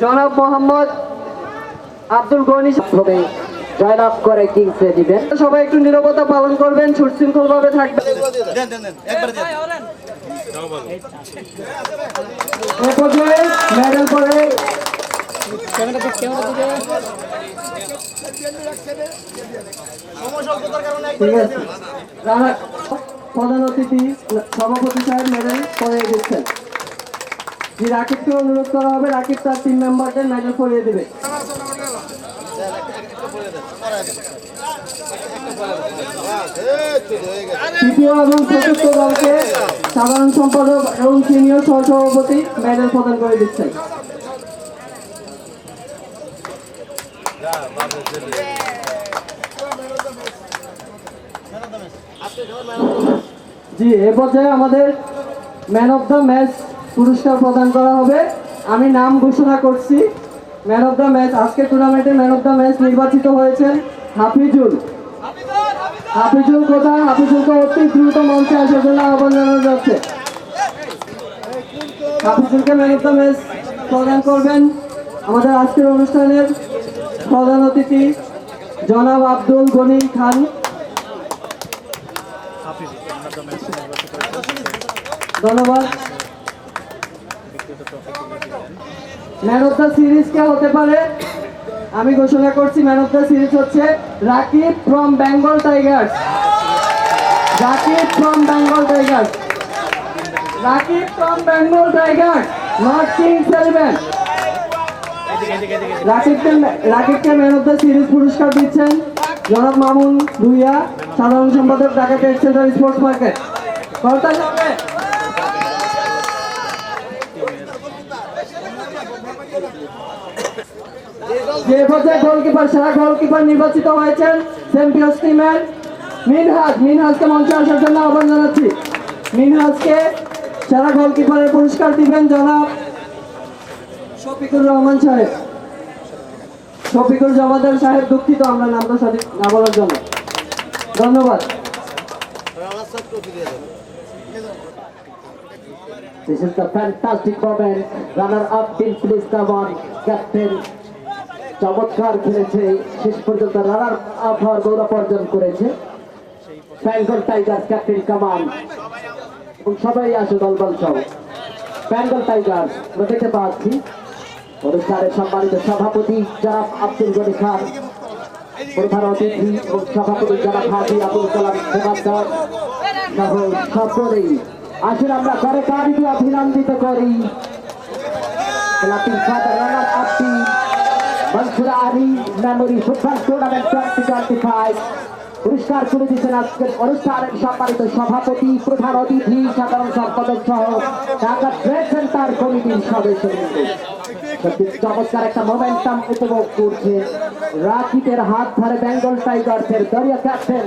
জনাব মোহাম্মদ আব্দুল গনি প্রথমে জয়লাভ করে কিংসে দিবেন। সবাই একটু নিরবতা পালন করবেন সুশৃঙ্খল ভাবে থাকবেন মেডেল পরে প্রধান অতিথি সভাপতি সাহেব মেডেল পরিয়ে দিচ্ছেন যে রাকিবকে অনুরোধ করা হবে রাকিব তার টিম মেম্বারদের মেডেল পরিয়ে দেবে। তৃতীয় এবং চতুর্থ দলকে সাধারণ সম্পাদক এবং সিনিয়র সহসভাপতি মেডেল প্রদান করে দিচ্ছেন। জি, এ পর্যায়ে আমাদের ম্যান অফ দ্য ম্যাচ পুরস্কার প্রদান করা হবে। আমি নাম ঘোষণা করছি। ম্যান অফ দ্য ম্যাচ আজকে টুর্নামেন্টে ম্যান অফ দ্য ম্যাচ নির্বাচিত হয়েছেন হাফিজুল। হাফিজুল কোথায়? হাফিজুলকে অতি দ্রুত মঞ্চে আসার জন্য আহ্বান জানানো যাচ্ছে। হাফিজুলকে ম্যান অফ দ্য ম্যাচ প্রদান করবেন আমাদের আজকের অনুষ্ঠানের প্রধান অতিথি, জনাব আব্দুল গনি খান। ধন্যবাদ। ম্যান অফ দ্য সিরিজ কে হতে পারে? আমি ঘোষণা করছি ম্যান অফ দ্য সিরিজ হচ্ছে Rakib from Bengal Tigers. Rakib from Bengal Tigers. Rakib from Bengal Tigers not Kings Eleven. রাকিবকে রাকিবকে ম্যান অফ দ্য সিরিজ পুরস্কার দিচ্ছেন জনাব মামুন ভুইয়া, সাধারণ সম্পাদক ঢাকা সেন্টার স্পোর্টস মার্কেট। করতালি হবে যে গোলকিপার, সেরা গোলকিপার নির্বাচিত হয়েছেন চ্যাম্পিয়ন্স টিমের মিনহাজ। মিনহাজকে মঞ্চে আসার জন্য আহ্বান জানাচ্ছি। মিনহাজকে সেরা গোলকিপারের পুরস্কার দিবেন জনাব শফিকুর রহমান সাহেব। শফিকুর জমাদার সাহেব দুঃখিত, আমরা নামটা সঠিক না বলার জন্য। ধন্যবাদ। This is the fantastic moment. Runner up team please come on. Captain চমৎকার খেলেছে। শেষ পর্যন্ত রানার আপ হওয়ার গৌরব অর্জন করেছে। বেঙ্গল টাইগার ক্যাপ্টেন কামান এবং সবাই আসে দলবল সহ। বেঙ্গল টাইগার আমরা দেখতে পাচ্ছি। অনুষ্ঠানের সম্মানিত সভাপতি জনাব আব্দুল গনি খান। প্রধান অতিথি এবং সভাপতি জনাব হাজি আবুল কালাম, সেবাদার। সহ সকলেই। আসুন আমরা করে কারিকে অভিনন্দিত করি। ক্লাবিং ফাদার runner আপটি Mansur Ali memory football tournament twenty twenty five পুরস্কার সভাপতি, প্রধান অতিথি, সাধারণ সম্পাদক সহ ঢাকা ট্রেড সেন্টার কমিটির সদস্য চমৎকার একটা মোমেন্টাম উপভোগ করছে রাকিবের হাত ধরে বেঙ্গল টাইগার্সের দলীয় captain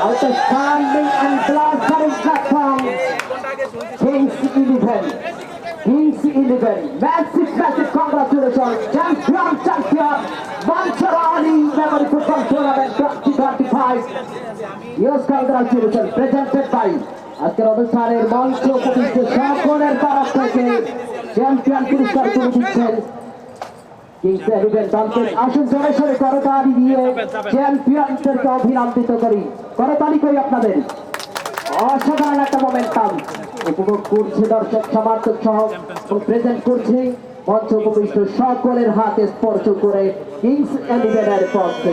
outstanding and glass-cutting platform Kings 11 Kings 11 massive massive congratulations champion champion Mansarani Memory Football Tournament 2025 Yes congratulations presented by আজকের অনুষ্ঠানের মঞ্চ উপবিষ্ট সকলের তরফ থেকে চ্যাম্পিয়ন পুরস্কার তুলে দিচ্ছেন কিংস ইলেভেন দলকে আসুন জোরে সোরে করতালি দিয়ে চ্যাম্পিয়নদেরকে অভিনন্দিত করি। করতালি করি আপনাদের। অসাধারণ একটা মোমেন্টাম উপভোগ করছে দর্শক সমর্থক সহ প্রেজেন্ট করছে মঞ্চ উপবিষ্ট সকলের হাতে স্পর্শ করে কিংস ইলেভেনের পক্ষে।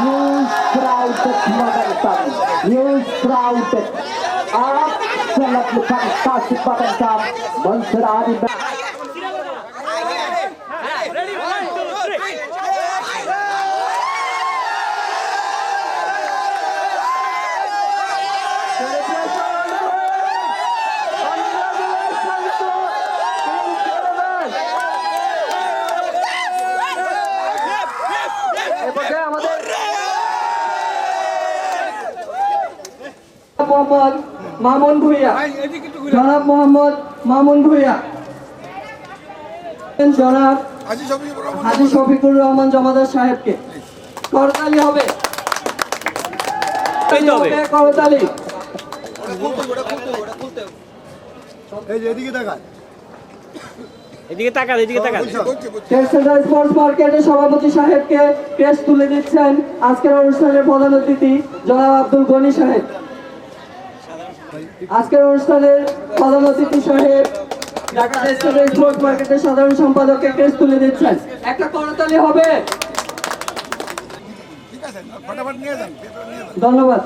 Huge crowded momentum. Huge crowded. Absolutely fantastic momentum. Mansur Ali Mohammad Mamun Bhuiyan. জনাব মোহাম্মদ মামুন ভুইয়া। জনাব হাজি শফিকুর রহমান। জমাদার সাহেবকে। করতালি হবে। করতালি। সভাপতি সাহেবকে ক্রেস্ট তুলে দিচ্ছেন। আজকের অনুষ্ঠানের প্রধান অতিথি জনাব আব্দুল গনি সাহেব। আজকের অনুষ্ঠানের প্রধান অতিথি সাহেব ঢাকা টেক্সটাইল স্পোর্টস মার্কেটের সাধারণ সম্পাদককে কেস তুলে দিচ্ছেন। একটা করতালি হবে। ধন্যবাদ।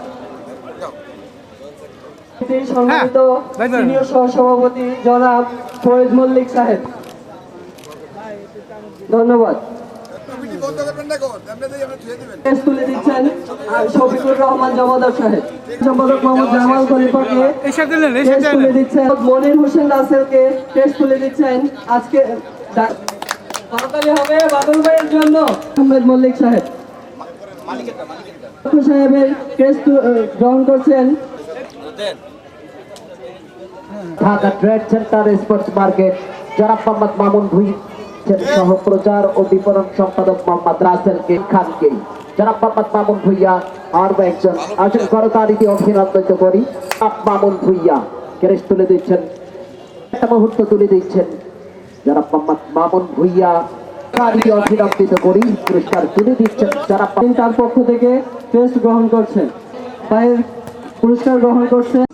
সম্মানিত সিনিয়র সহসভাপতি জনাব ফয়েজ মল্লিক সাহেব। ধন্যবাদ। তুলে দিচ্ছেন শফিকুর রহমান জমাদার সাহেব। সম্পাদক মোহাম্মদ জামাল খলিফাকে তুলে দিচ্ছেন। মনির হোসেন রাসেলকে কেস তুলে দিচ্ছেন। আজকে তাড়াতাড়ি হবে বাদল ভাইয়ের জন্য। আহমেদ মল্লিক সাহেব। সাহেবের আহ, গ্রহণ করছেন। Dhaka trade centre sports market জনাব মোহাম্মদ মামুন ভুই। সহ প্রচার ও বিপণন সম্পাদক মোহাম্মদ রাসেল কে খানকে। জনাব মোহাম্মদ মামুন ভুইয়া আর একজন। আসেন করতারিতে অভিনন্দিত করি। মামুন ভুইয়া ক্রেস তুলে দিচ্ছেন। একটা মুহূর্ত তুলে দিচ্ছেন। জনাব মোহাম্মদ মামুন ভুইয়া তারিতে অভিনন্দিত করি। পুরস্কার তুলে দিচ্ছেন জনাব তার পক্ষ থেকে টেস্ট গ্রহণ করছেন। পায়ের পুরস্কার গ্রহণ করছেন।